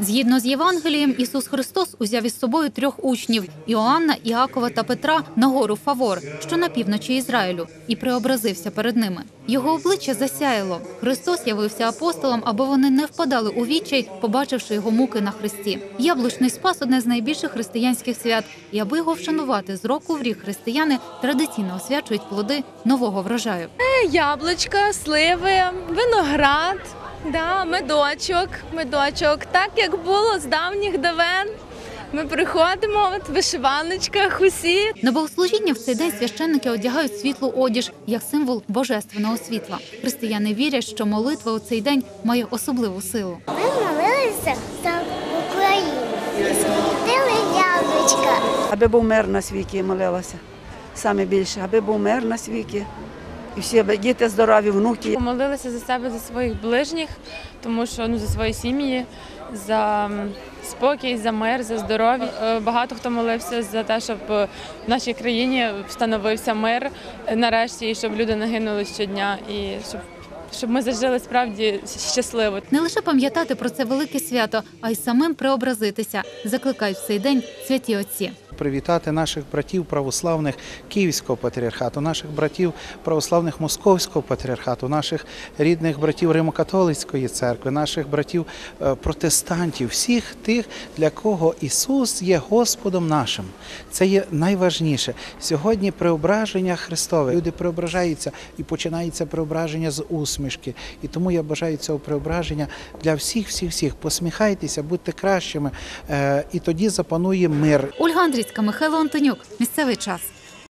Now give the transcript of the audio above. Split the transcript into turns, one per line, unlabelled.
Згідно з Євангелієм, Ісус Христос узяв із собою трьох учнів Іоанна, Іакова та Петра на гору Фавор, що на півночі Ізраїлю, і преобразився перед ними. Його обличчя засяяло. Христос явився апостолам, аби вони не впадали у відчай, побачивши його муки на хресті. Яблучний спас одне з найбільших християнських свят, і аби його вшанувати з року в рік християни традиційно освячують плоди нового врожаю.
Яблучка, сливи, виноград, да, медочок, медочок. Так як було з давніх давен. Ми приходимо от, в вишиваночках усі.
На богослужіння в цей день священники одягають світлу одіж як символ божественного світла. Християни вірять, що молитва у цей день має особливу силу.
Ми молилися за Україну і світили яблучка.
Аби був мир на світі, молилася. Саме більше, аби був мир на світі. І всі діти здорові, внуки.
Помолилися за себе, за своїх ближніх, тому що ну за свої сім'ї, за спокій, за мир, за здоров'я. Е, Багато хто молився за те, щоб в нашій країні встановився мир е, нарешті, і щоб люди не гинули щодня, і щоб, щоб ми зажили справді щасливо.
Не лише пам'ятати про це велике свято, а й самим преобразитися. Закликають в цей день святі отці.
привітати наших братів православних Київського патріархату, наших братів православних Московського патріархату, наших рідних братів Римокатолицької церкви, наших братів е, протестантів, всіх тих, для кого Ісус є Господом нашим. Це є найважніше. Сьогодні преображення Христове. Люди преображаються і починається преображення з усмішки. І тому я бажаю цього преображення для всіх, всіх, всіх. Посміхайтеся, будьте кращими, е, і тоді запанує мир.
Ольга Андрійська, Михайло Антонюк. Місцевий час.